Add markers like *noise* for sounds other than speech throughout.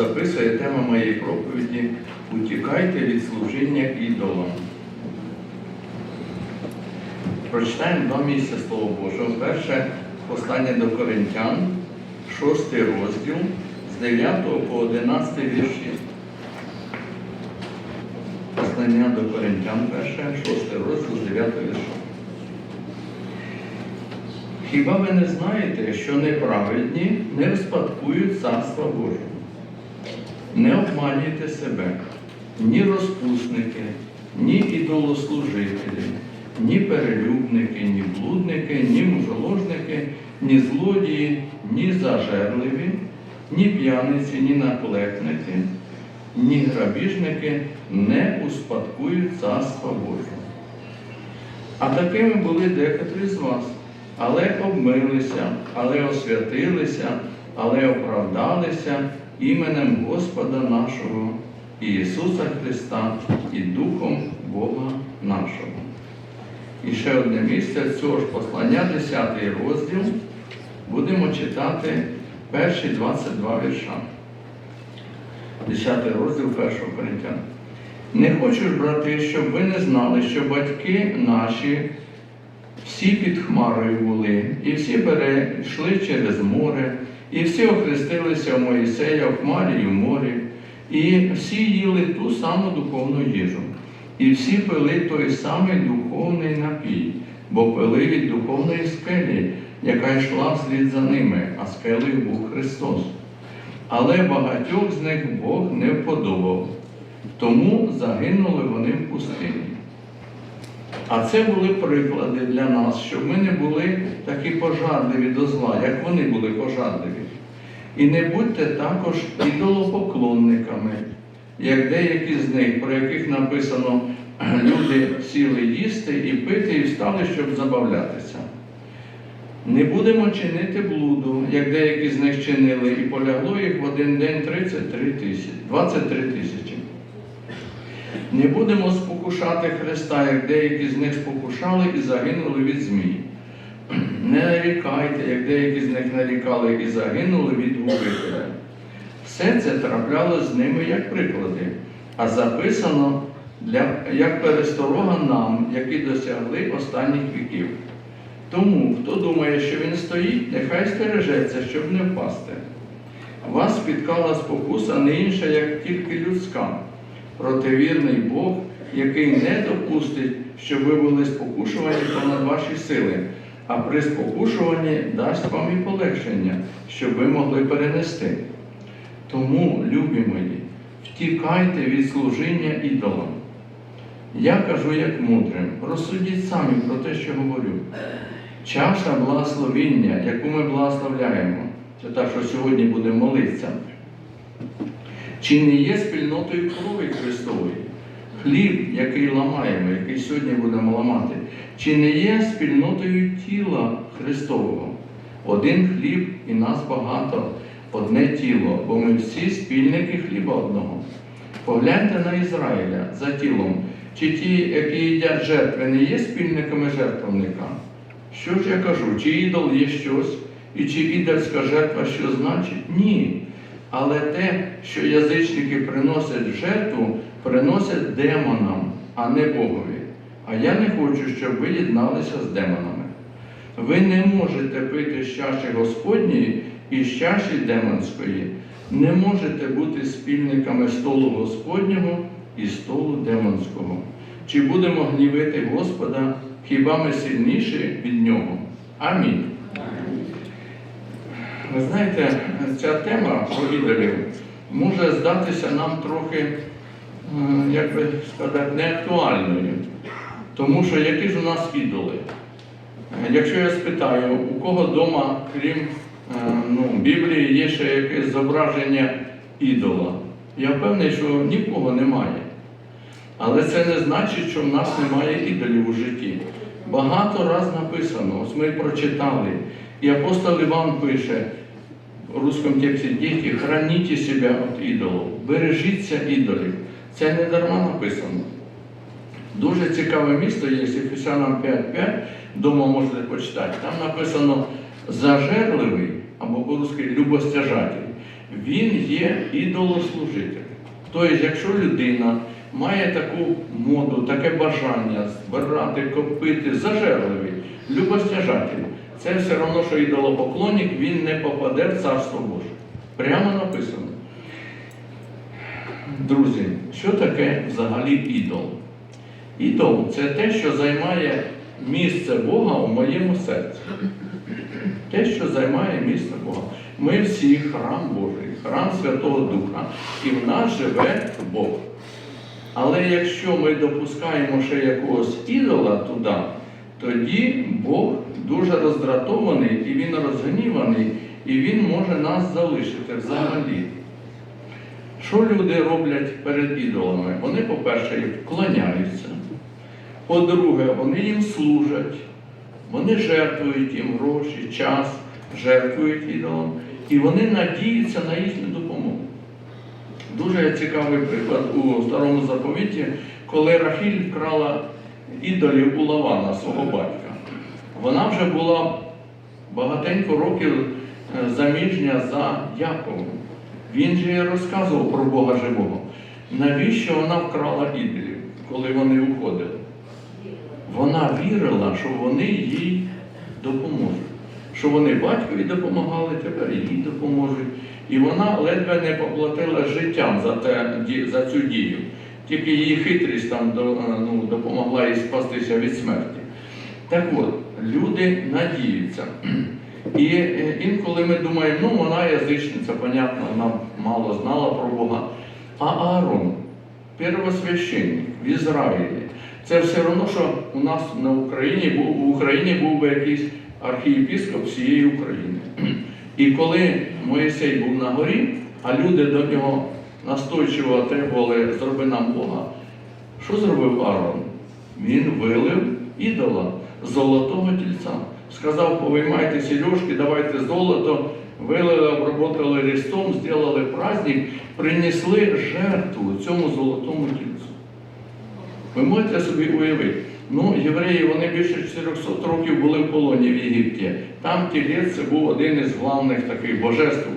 записує тема моєї проповіді Утікайте від служіння ідолам. Прочитаємо два місця Слова Божого. Перше послання до Коринтян, 6 розділ з 9 по 11 вірші. Послання до Коринтян, перше, 6 розділ з 9 вірша. Хіба ви не знаєте, що неправедні не розпадкують царства Божого? Не обманюйте себе, ні розпусники, ні ідолослужителі, ні перелюбники, ні блудники, ні мужоложники, ні злодії, ні зажерливі, ні п'яниці, ні наклепники, ні грабіжники не успадкують царства Божого. А такими були декотрі з вас, але обмилися, але освятилися, але оправдалися іменем Господа нашого Ісуса Христа і Духом Бога нашого. І ще одне місце цього ж послання, 10 розділ, будемо читати перші 22 вірша. 10 розділ 1 Коринтян. Не хочу ж, брати, щоб ви не знали, що батьки наші всі під хмарою були, і всі перейшли через море, і всі охрестилися в Моїсея в хмарі і в морі, і всі їли ту саму духовну їжу, і всі пили той самий духовний напій, бо пили від духовної скелі, яка йшла вслід за ними, а скелею був Христос. Але багатьох з них Бог не вподобав, тому загинули вони в пустині. А це були приклади для нас, щоб ми не були такі пожадливі до зла, як вони були пожадливі. І не будьте також ідолопоклонниками, як деякі з них, про яких написано, люди сіли їсти і пити, і встали, щоб забавлятися. Не будемо чинити блуду, як деякі з них чинили, і полягло їх в один день 33 тисячі, 23 тисячі. Не будемо спокушати Христа, як деякі з них спокушали і загинули від змій. *clears throat* Не нарікайте, як деякі з них нарікали і загинули від губителя. Все це трапляло з ними як приклади, а записано для, як пересторога нам, які досягли останніх віків. Тому, хто думає, що він стоїть, нехай стережеться, щоб не впасти. Вас спіткала спокуса не інша, як тільки людська. Проте вірний Бог, який не допустить, щоб ви були спокушувані понад ваші сили, а при спокушуванні дасть вам і полегшення, щоб ви могли перенести. Тому, любі мої, втікайте від служіння ідолам. Я кажу як мудрим, розсудіть самі про те, що говорю. Чаша благословіння, яку ми благословляємо, це та, що сьогодні будемо молитися. Чи не є спільнотою крові Христової? Хліб, який ламаємо, який сьогодні будемо ламати, чи не є спільнотою тіла Христового? Один хліб і нас багато, одне тіло, бо ми всі спільники хліба одного. Погляньте на Ізраїля за тілом, чи ті, які їдять жертви, не є спільниками жертвовника? Що ж я кажу, чи ідол є щось, і чи ідольська жертва що значить? Ні. Але те, що язичники приносять в жертву, приносять демонам, а не Богові. А я не хочу, щоб ви єдналися з демонами. Ви не можете пити з чаші Господньої і з чаші демонської. Не можете бути спільниками столу Господнього і столу демонського. Чи будемо гнівити Господа, хіба ми сильніші від Нього? Амінь. Ви знаєте, ця тема про ідолів може здатися нам трохи, як би сказати, неактуальною. Тому що які ж у нас ідоли? Якщо я спитаю, у кого вдома, крім е, ну, Біблії, є ще якесь зображення ідола, я впевнений, що ні в кого немає. Але це не значить, що в нас немає ідолів у житті. Багато раз написано, ось ми прочитали, і апостол Іван пише в русском тексті діти, храните себе від ідолів, бережіться ідолів. Це не дарма написано. Дуже цікаве місто є Ефесянам 5.5, дома можете почитати. Там написано зажерливий, або по-русски любостяжатель, він є ідолослужитель. Тобто, якщо людина має таку моду, таке бажання збирати, копити, зажерливий, любостяжатель, це все одно, що ідолопоклонник, він не попаде в Царство Боже. Прямо написано. Друзі, що таке взагалі ідол? Ідол це те, що займає місце Бога у моєму серці. Те, що займає місце Бога. Ми всі храм Божий, храм Святого Духа, і в нас живе Бог. Але якщо ми допускаємо ще якогось ідола туди, тоді Бог дуже роздратований і він розгніваний, і він може нас залишити взагалі. Що люди роблять перед ідолами? Вони, по-перше, вклоняються. По-друге, вони їм служать, вони жертвують їм гроші, час, жертвують ідолам, і вони надіються на їхню допомогу. Дуже цікавий приклад у старому заповіті, коли Рахіль вкрала ідолів у Лавана, свого батька. Вона вже була багатенько років е, заміжня за Яковом. Він же їй розказував про Бога живого. Навіщо вона вкрала ідолів, коли вони уходили? Вона вірила, що вони їй допоможуть. Що вони батькові допомагали, тепер їй допоможуть. І вона ледве не поплатила життям за, те, за цю дію. Тільки її хитрість там е, ну, допомогла їй спастися від смерті. Так от, люди надіються. І е, інколи ми думаємо, ну вона язичниця, понятно, вона мало знала про Бога. А Аарон, первосвященник в Ізраїлі, це все одно, що у нас на Україні був в Україні був би якийсь архієпіскоп всієї України. І коли Моїсей був на горі, а люди до нього настойчиво требували зроби нам Бога, що зробив Аарон? Він вилив ідола золотого тільця. Сказав, повиймайте сережки, давайте золото, вилили, обработали листом, зробили праздник, принесли жертву цьому золотому тільцю. Ви можете собі уявити, ну, євреї вони більше 400 років були в полоні в Єгипті. Там тілець це був один із главних таких божеств,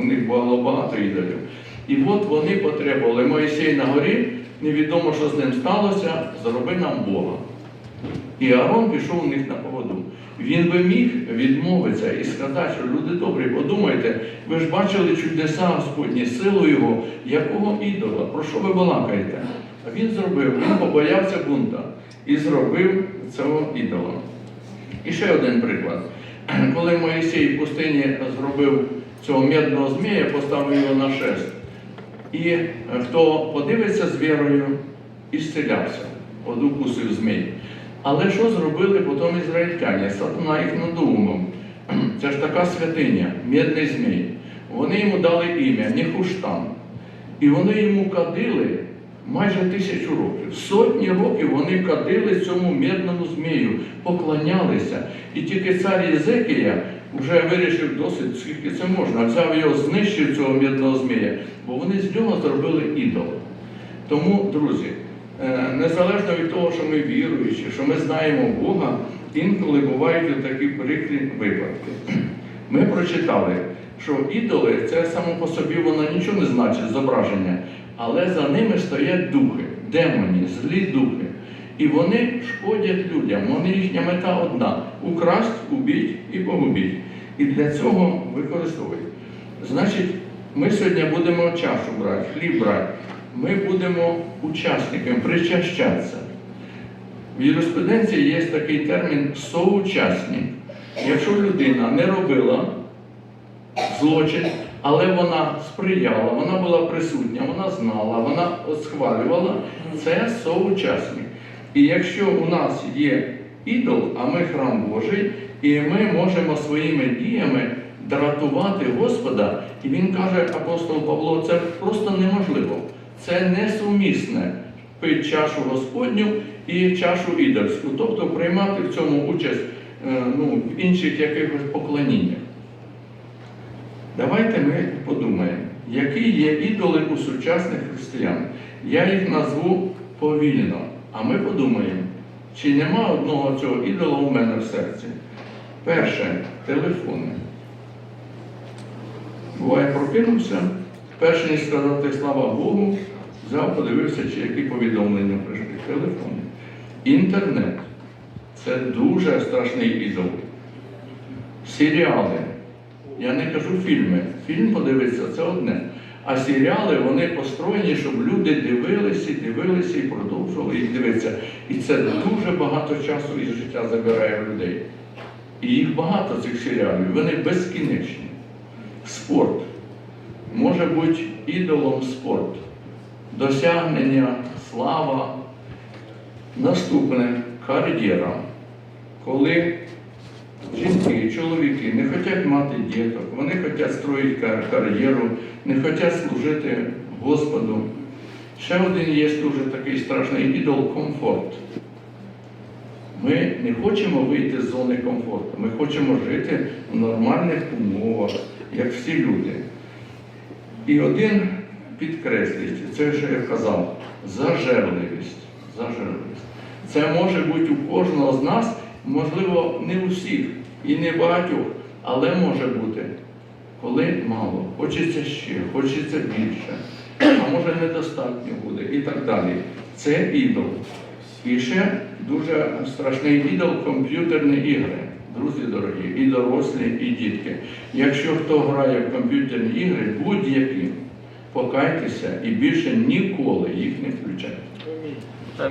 у них було багато ідолів. І от вони потребували Моїсей на горі, невідомо, що з ним сталося, зроби нам Бога. І Аарон пішов у них на поводу. Він би міг відмовитися і сказати, що люди добрі, подумайте, ви ж бачили чудеса Господні, силу Його, якого ідола, про що ви балакаєте? А він зробив, він побоявся бунта і зробив цього ідола. І ще один приклад. Коли Моїсей в пустині зробив цього медного змія, поставив його на шест. І е, хто подивиться з вірою, ісцелявся, от укусив змій. Але що зробили потім ізраїльтяні? Сатана їх надумав. *clears throat* Це ж така святиня, медний змій. Вони йому дали ім'я Нехуштан. І вони йому кадили майже тисячу років. Сотні років вони кадили цьому медному змію, поклонялися. І тільки цар Єзекія вже вирішив досить, скільки це можна. Взяв його, знищив цього медного змія, бо вони з нього зробили ідола. Тому, друзі, е, незалежно від того, що ми віруючі, що ми знаємо Бога, інколи бувають такі прикрі випадки. *clears throat* Ми прочитали, що ідоли це само по собі воно нічого не значить зображення, але за ними стоять духи, демоні, злі духи. І вони шкодять людям. Вони їхня мета одна украсть, убіть і погубіть. І для цього використовують. Значить, ми сьогодні будемо чашу брати, хліб брати. Ми будемо учасниками, причащатися. В юриспруденції є такий термін соучасник. Якщо людина не робила злочин, але вона сприяла, вона була присутня, вона знала, вона схвалювала, це соучасник. І якщо у нас є ідол, а ми храм Божий, і ми можемо своїми діями дратувати Господа, і він каже, апостол Павло, це просто неможливо. Це несумісне пити чашу Господню і чашу ідольську, тобто приймати в цьому участь е, ну, в інших якихось поклоніннях. Давайте ми подумаємо, які є ідоли у сучасних християн. Я їх назву повільно, а ми подумаємо, чи нема одного цього ідола у мене в серці. Перше телефони. Буває, прокинувся, перше ніж сказати слава Богу, взяв, подивився, чи які повідомлення прийшли в телефоні. Інтернет це дуже страшний ідол. Серіали. Я не кажу фільми. Фільм подивитися це одне. А серіали вони построєні, щоб люди дивилися, дивилися і продовжували їх дивитися. І це дуже багато часу із життя забирає в людей. І їх багато цих серіалів, вони безкінечні. Спорт може бути ідолом спорт, досягнення, слава. Наступне кар'єра. Коли жінки, чоловіки не хочуть мати діток, вони хочуть строїти кар'єру, не хочуть служити Господу. Ще один є дуже такий страшний ідол комфорт. Ми не хочемо вийти з зони комфорту, ми хочемо жити в нормальних умовах, як всі люди. І один підкреслюється, це що я казав, зажерливість. зажерливість. Це може бути у кожного з нас, можливо, не у всіх і не багатьох, але може бути, коли мало, хочеться ще, хочеться більше, а може недостатньо буде і так далі. Це ідол. І ще дуже страшний ідол комп'ютерні ігри. Друзі дорогі, і дорослі, і дітки. Якщо хто грає в комп'ютерні ігри, будь-які, покайтеся і більше ніколи їх не включайте.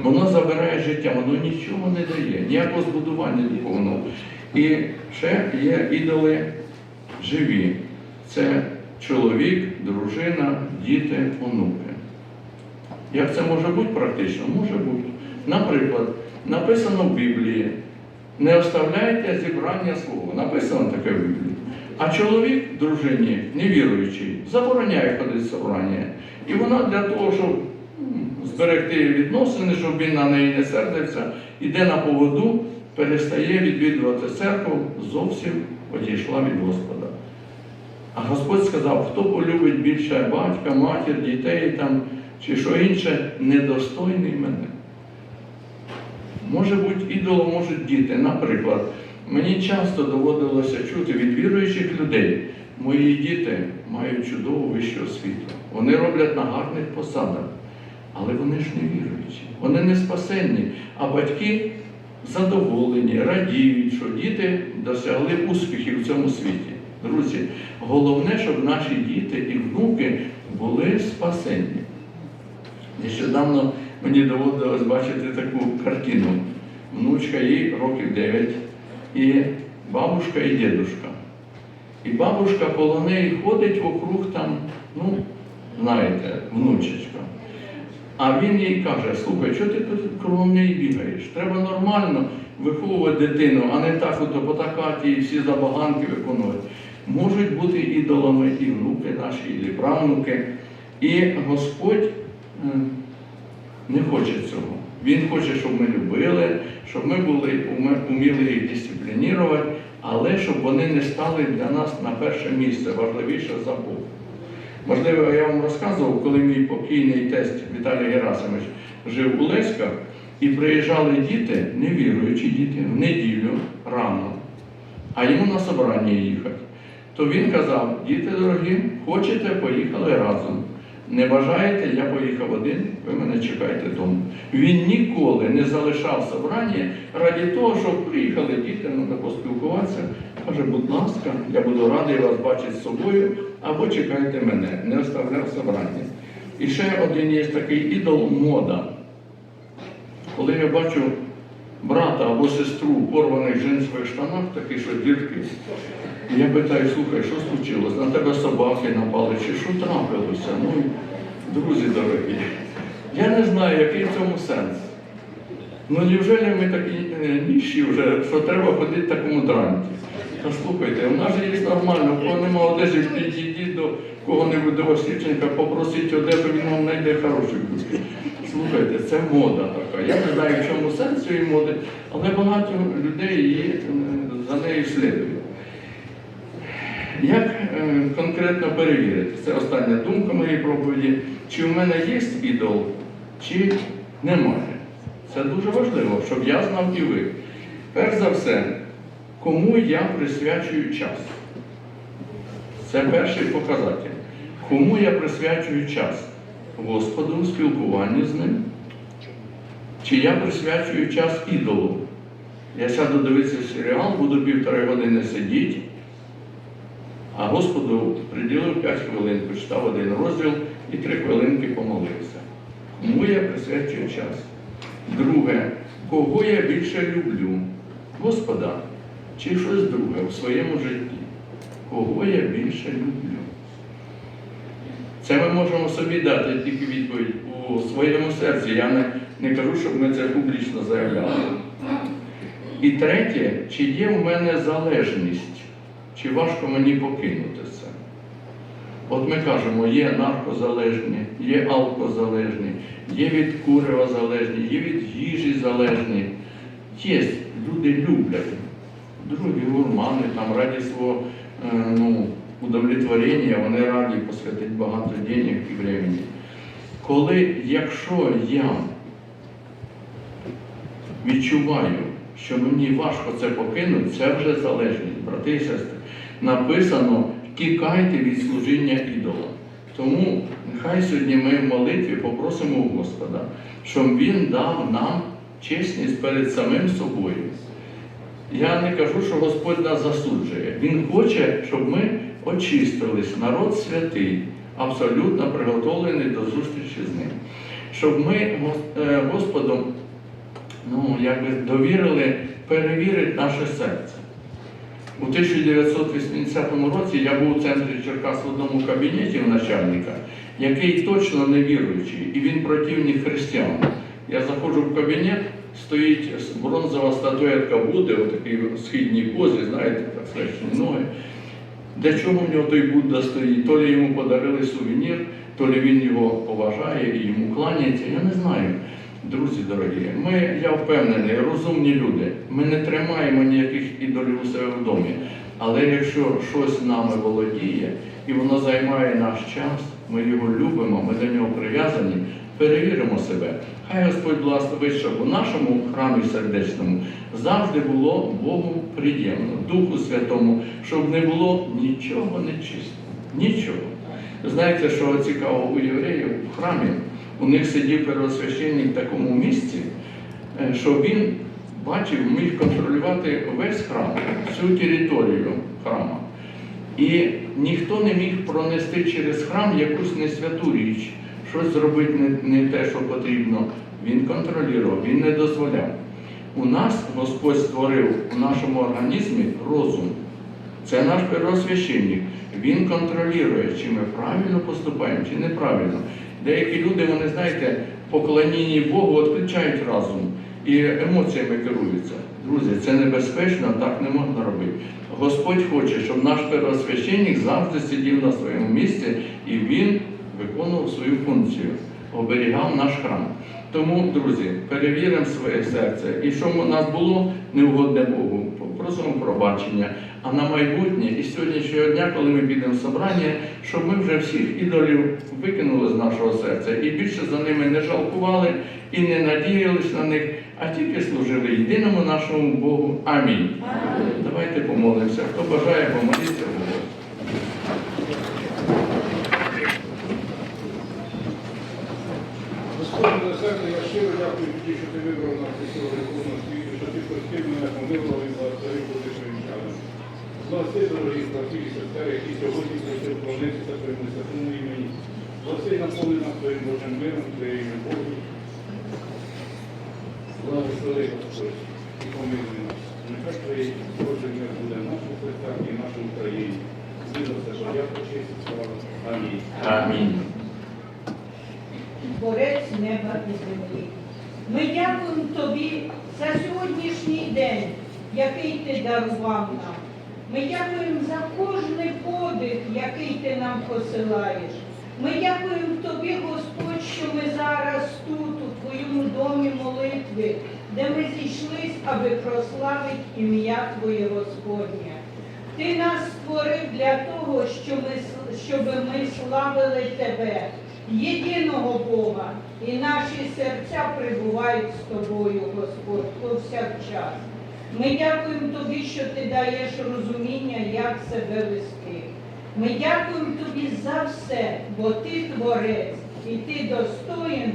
Воно забирає життя, воно нічого не дає, ніякого збудування духовного. І ще є ідоли живі. Це чоловік, дружина, діти, онуки. Як це може бути практично? Може бути. Наприклад, написано в Біблії, не оставляйте зібрання свого. Написано таке в Біблії. А чоловік дружині, невіруючий, забороняє ходити в собрання. І вона для того, щоб зберегти відносини, щоб він на неї не сердився, іде на поводу, перестає відвідувати церкву, зовсім одійшла від Господа. А Господь сказав, хто полюбить більше батька, матір, дітей там, чи що інше, недостойний мене. Може бути, ідолом можуть діти. Наприклад, мені часто доводилося чути від віруючих людей, мої діти мають чудову вищу освіту. Вони роблять на гарних посадах, але вони ж не віруючі, вони не спасенні, а батьки задоволені, радіють, що діти досягли успіхів в цьому світі. Друзі, головне, щоб наші діти і внуки були спасенні. Нещодавно мені доводилось бачити таку картину. Внучка їй років 9, і бабушка і дідушка. І бабушка коло неї ходить вокруг там, ну, знаєте, внучечка. А він їй каже, слухай, що ти тут кругом неї бігаєш? Треба нормально виховувати дитину, а не так ото потакати і всі забаганки виконувати. Можуть бути ідолами і внуки наші, і правнуки. І Господь е, не хоче цього. Він хоче, щоб ми любили, щоб ми були уміли їх дисциплінувати, але щоб вони не стали для нас на перше місце, важливіше за Бога. Можливо, я вам розказував, коли мій покійний тесть Віталій Герасимович жив у Леськах, і приїжджали діти, невіруючі діти, в неділю рано, а йому на собрання їхати. То він казав, діти дорогі, хочете, поїхали разом. Не бажаєте, я поїхав один, ви мене чекайте вдома. Він ніколи не залишав собрання раді того, щоб приїхали діти, треба поспілкуватися. Каже, будь ласка, я буду радий вас бачити з собою, або чекайте мене, не оставляв собрання. І ще один є такий ідол мода. Коли я бачу брата або сестру в порваних джинсових штанах, такі, що дірки, я питаю, слухай, що случилось? На тебе собаки напали, чи що трапилося? Ну, друзі дорогі, я не знаю, який в цьому сенс. Ну невже ми такі е, ніші вже, що треба ходити в такому дранті? Та слухайте, у нас є нормально, у кого нема одежі, підійдіть до кого-небудь до Васильченка, попросіть одежу, він вам знайде хороші люди. Слухайте, це мода така. Я не знаю, в чому сенс цієї моди, але багато людей її е, за нею слідують. Як е, конкретно перевірити? Це остання думка моєї проповіді. Чи в мене є ідол, чи немає. Це дуже важливо, щоб я знав і ви. Перш за все, кому я присвячую час. Це перший показатель. Кому я присвячую час? Господу спілкуванні з ним? Чи я присвячую час ідолу? Я сяду дивитися серіал, буду півтори години сидіти, а Господу приділив 5 хвилин, почитав один розділ і 3 хвилинки помолився. Кому я присвячую час? Друге, кого я більше люблю? Господа чи щось друге в своєму житті? Кого я більше люблю? Це ми можемо собі дати тільки відповідь у своєму серці. Я не, не кажу, щоб ми це публічно заявляли. І третє, чи є в мене залежність, чи важко мені покинути це? От ми кажемо, є наркозалежні, є алкозалежні, є від курева залежні, є від їжі залежні. Є, люди люблять. Другі гурмани, там раді свого ну, удовлетворення, вони раді посвятити багато денег і времени. Коли, якщо я відчуваю, що мені важко це покинути, це вже залежність, брати і сестри. Написано, тікайте від служіння ідола. Тому нехай сьогодні ми в молитві попросимо у Господа, щоб Він дав нам чесність перед самим собою. Я не кажу, що Господь нас засуджує. Він хоче, щоб ми очистились, народ святий, абсолютно приготовлений до зустрічі з ним. Щоб ми е, ну, якби довірили перевірити наше серце. У 1980 році я був у центрі Черкас в одному кабінеті у начальника, який точно не віруючий, і він противник християн. Я заходжу в кабінет, стоїть бронзова статуетка Будди, у такій східній позі, знаєте, так срещені ноги. Для чого в нього той Будда стоїть? То ли йому подарили сувенір, то ли він його поважає і йому кланяється, я не знаю. Друзі дорогі, ми, я впевнений, розумні люди. Ми не тримаємо ніяких ідолів у себе в домі. Але якщо щось нами володіє і воно займає наш час, ми його любимо, ми до нього прив'язані, перевіримо себе. Хай Господь благословить, щоб у нашому храмі сердечному завжди було Богу приємно, Духу Святому, щоб не було нічого нечистого. Нічого. Знаєте, що цікаво у євреїв в храмі? У них сидів первосвященник в такому місці, е, що він бачив, міг контролювати весь храм, всю територію храму. І ніхто не міг пронести через храм якусь несвяту річ, щось зробити не, не те, що потрібно. Він контролював, він не дозволяв. У нас Господь створив у нашому організмі розум. Це наш первосвященник. Він контролює, чи ми правильно поступаємо, чи неправильно. Деякі люди, вони, знаєте, поклонінні Богу відключають разум і емоціями керуються. Друзі, це небезпечно, так не можна робити. Господь хоче, щоб наш первосвященник завжди сидів на своєму місці і він виконував свою функцію, оберігав наш храм. Тому, друзі, перевіримо своє серце. І що в нас було неугодне Богу, просимо пробачення. А на майбутнє і сьогоднішнього дня, коли ми підемо в собрання, щоб ми вже всіх ідолів викинули з нашого серця і більше за ними не жалкували і не надіялись на них, а тільки служили єдиному нашому Богу. Амінь. Давайте помолимося. Хто бажає помолитися, Богу. Господи, серце, я щиро дякую тобі, що ти вибрав нас із цього гріховного світу, що ти простив мене, помилував і благословив бути своїм чадом. Благослови, дорогі брати і сестри, які сьогодні прийшли вклонитися твоєму святому імені. Благослови наповни нас твоїм Божим миром, твоєю любов'ю. Благослови, Господь, і помилуй нас. Нехай твоє Боже мир буде в наших серцях і в нашій Україні. Зміна все, подяку, честь і слава. Амінь. Амінь. Творець неба і землі. Ми дякуємо тобі за сьогоднішній день, який ти дарував нам. Ми дякуємо за кожний подих, який ти нам посилаєш. Ми дякуємо тобі, Господь, що ми зараз тут, у твоєму домі молитви, де ми зійшлись, аби прославити ім'я Твоє Господнє. Ти нас створив для того, щоб ми, славили Тебе, єдиного Бога, і наші серця прибувають з тобою, Господь, повсякчас. Ми дякуємо Тобі, що Ти даєш розуміння, як себе вести. Ми дякуємо тобі за все, бо ти творець, і ти достоїн,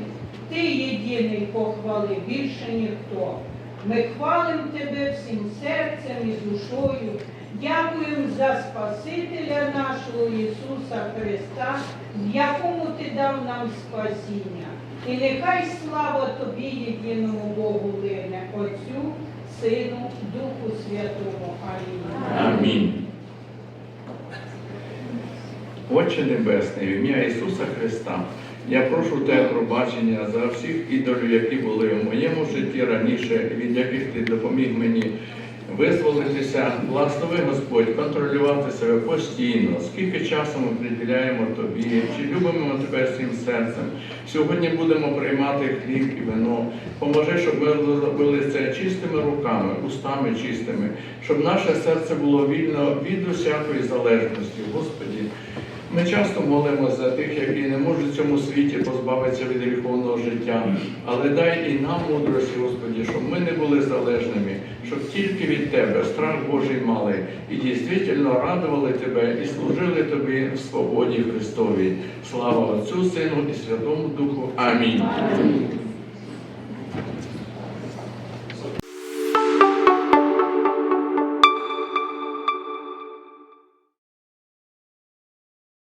ти єдиний похвали, більше ніхто. Ми хвалимо тебе всім серцем і душою. Дякуємо за Спасителя нашого Ісуса Христа, в якому ти дав нам спасіння. І нехай слава тобі, єдиному Богу лине, Отцю, Сину, Духу Святому. Амінь. Амінь. Отче Небесний, в ім'я Ісуса Христа, я прошу Тебе пробачення за всіх ідолів, які були в моєму житті раніше, від яких ти допоміг мені визволитися. Благослови Господь, контролювати себе постійно, скільки часу ми приділяємо Тобі, чи любимо Тебе всім серцем. Сьогодні будемо приймати хліб і вино. Поможи, щоб ми робили це чистими руками, устами чистими, щоб наше серце було вільно від усякої залежності. Господі, ми часто молимося за тих, які не можуть в цьому світі позбавитися від гріховного життя. Але дай і нам мудрості, Господі, щоб ми не були залежними, щоб тільки від Тебе страх Божий мали і дійсно радували Тебе і служили Тобі в свободі Христовій. Слава Отцю, Сину і Святому Духу. Амінь.